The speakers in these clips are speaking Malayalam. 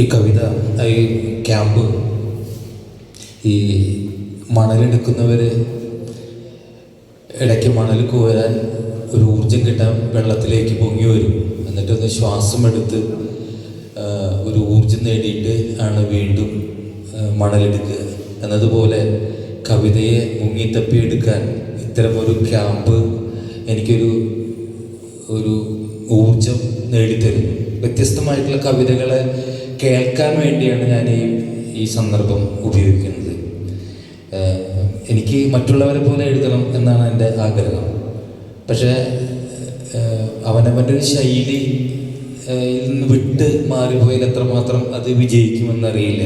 ഈ കവിത ഈ ക്യാമ്പ് ഈ മണലെടുക്കുന്നവർ ഇടയ്ക്ക് മണൽ കോരാൻ ഒരു ഊർജം കിട്ടാൻ വെള്ളത്തിലേക്ക് പൊങ്ങി വരും. എന്നിട്ടൊന്ന് ശ്വാസം എടുത്ത് ഒരു ഊർജം നേടിയിട്ട് ആണ് വീണ്ടും മണലെടുക്കുക. എന്നതുപോലെ കവിതയെ മുങ്ങിത്തപ്പിയെടുക്കാൻ ഇത്തരം ഒരു ക്യാമ്പ് എനിക്കൊരു ഒരു ഊർജം നേടിത്തരുന്നു. വ്യത്യസ്തമായിട്ടുള്ള കവിതകളെ കേൾക്കാൻ വേണ്ടിയാണ് ഞാൻ ഈ ഈ സന്ദർഭം ഉപയോഗിക്കുന്നത്. എനിക്ക് മറ്റുള്ളവരെ പോലെ എഴുതണം എന്നാണ് എന്റെ ആഗ്രഹം. പക്ഷേ അവനവന്റെ ഒരു ശൈലി നിന്ന് വിട്ട് മാറിപ്പോയാൽ എത്രമാത്രം അത് വിജയിക്കുമെന്നറിയില്ല.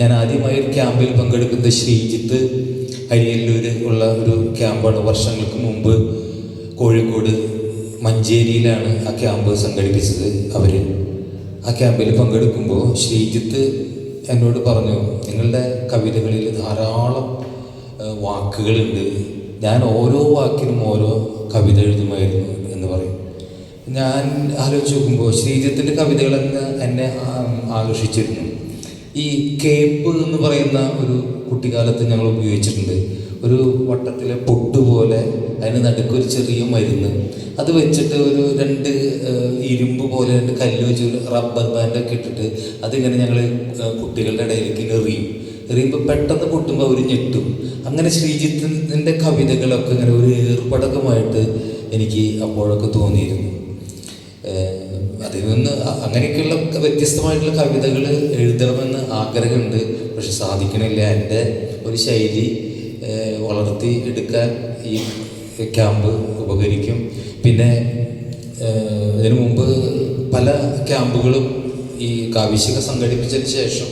ഞാൻ ആദ്യമായി ഒരു ക്യാമ്പിൽ പങ്കെടുക്കുന്ന ശ്രീജിത്ത് അരിയല്ലൂർ ഉള്ള ഒരു ക്യാമ്പാണ്. വർഷങ്ങൾക്ക് മുമ്പ് കോഴിക്കോട് മഞ്ചേരിയിലാണ് ആ ക്യാമ്പ് സംഘടിപ്പിച്ചത് അവർ ആ ക്യാമ്പിൽ പങ്കെടുക്കുമ്പോൾ ശ്രീജിത്ത് എന്നോട് പറഞ്ഞു നിങ്ങളുടെ കവിതകളിൽ ധാരാളം വാക്കുകളുണ്ട്. ഞാൻ ഓരോ വാക്കിനും ഓരോ കവിത എഴുതുമായിരുന്നു എന്ന് പറയും. ഞാൻ ആലോചിച്ച് നോക്കുമ്പോൾ ശ്രീജിത്തിന്റെ കവിതകളെന്ന് എന്നെ ആകർഷിച്ചിരുന്നു. ഈ കേപ്പ് എന്ന് പറയുന്ന ഒരു കുട്ടിക്കാലത്ത് ഞങ്ങൾ ഉപയോഗിച്ചിട്ടുണ്ട്. ഒരു വട്ടത്തിലെ പൊട്ട് പോലെ അതിന് നടുക്ക് ഒരു ചെറിയ മരുന്ന്. അത് വെച്ചിട്ട് ഒരു രണ്ട് ഇരുമ്പ് പോലെ രണ്ട് കല്ല് വെച്ച് റബ്ബർ ബാൻഡൊക്കെ ഇട്ടിട്ട് അതിങ്ങനെ ഞങ്ങൾ കുട്ടികളുടെ ഇടയിലേക്ക് എറിയും. എറിയുമ്പോൾ പെട്ടെന്ന് പൊട്ടുമ്പോൾ അവർ ഞെട്ടും. അങ്ങനെ ശ്രീജിത്തിന്റെ കവിതകളൊക്കെ ഇങ്ങനെ ഒരു ഏർപ്പടകമായിട്ട് എനിക്ക് അപ്പോഴൊക്കെ തോന്നിയിരുന്നു. അതിൽ നിന്ന് അങ്ങനെയൊക്കെയുള്ള വ്യത്യസ്തമായിട്ടുള്ള കവിതകൾ എഴുതണമെന്ന് ആഗ്രഹമുണ്ട്. പക്ഷെ സാധിക്കണില്ല. എന്റെ ഒരു ശൈലി വളർത്തി എടുക്കാൻ ഈ ക്യാമ്പ് ഉപകരിക്കും. പിന്നെ ഇതിനു മുമ്പ് പല ക്യാമ്പുകളും ഈ കാവിശിക സംഘടിപ്പിച്ചതിന് ശേഷം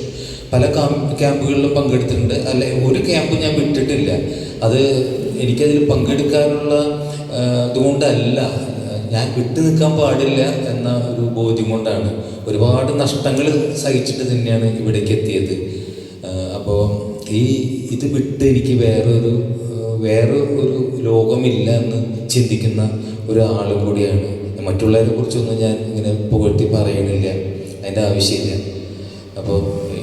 പല ക്യാമ്പുകളിലും പങ്കെടുത്തിട്ടുണ്ട്. അല്ലെ ഒരു ക്യാമ്പ് ഞാൻ വിട്ടിട്ടില്ല. അത് എനിക്കതിൽ പങ്കെടുക്കാനുള്ള ഇതുകൊണ്ടല്ല. ഞാൻ വിട്ടു നിൽക്കാൻ പാടില്ല എന്ന ഒരു ബോധ്യം കൊണ്ടാണ് ഒരുപാട് നഷ്ടങ്ങൾ സഹിച്ചിട്ട് തന്നെയാണ് ഇവിടേക്ക് എത്തിയത്. അപ്പോൾ ഈ ഇത് വിട്ട് എനിക്ക് വേറൊരു വേറെ ഒരു ലോകമില്ല എന്ന് ചിന്തിക്കുന്ന ഒരാളും കൂടിയാണ്. മറ്റുള്ളവരെ കുറിച്ചൊന്നും ഞാൻ ഇങ്ങനെ പുകഴ്ത്തി പറയണില്ല. അതിന്റെ ആവശ്യമില്ല. അപ്പോൾ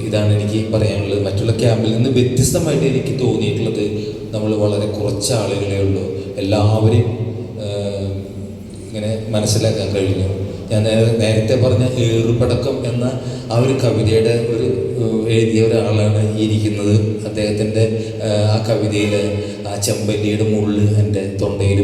ഇതാണ് എനിക്ക് പറയാനുള്ളത്. മറ്റുള്ള ക്യാമ്പിൽ നിന്ന് വ്യത്യസ്തമായിട്ട് എനിക്ക് തോന്നിയിട്ടുള്ളത് നമ്മൾ വളരെ കുറച്ച് ആളുകളേ ഉള്ളൂ. എല്ലാവരെയും മനസ്സിലാക്കാൻ കഴിഞ്ഞു. ഞാൻ നേരത്തെ പറഞ്ഞ ഏറുപടക്കം എന്ന ആ ഒരു കവിതയുടെ ഒരു എഴുതിയ ഒരാളാണ് ഇരിക്കുന്നത്. അദ്ദേഹത്തിന്റെ ആ കവിതയിൽ ആ ചെമ്പല്ലിയുടെ മുള്ളിൽ എന്റെ തൊണ്ടയിൽ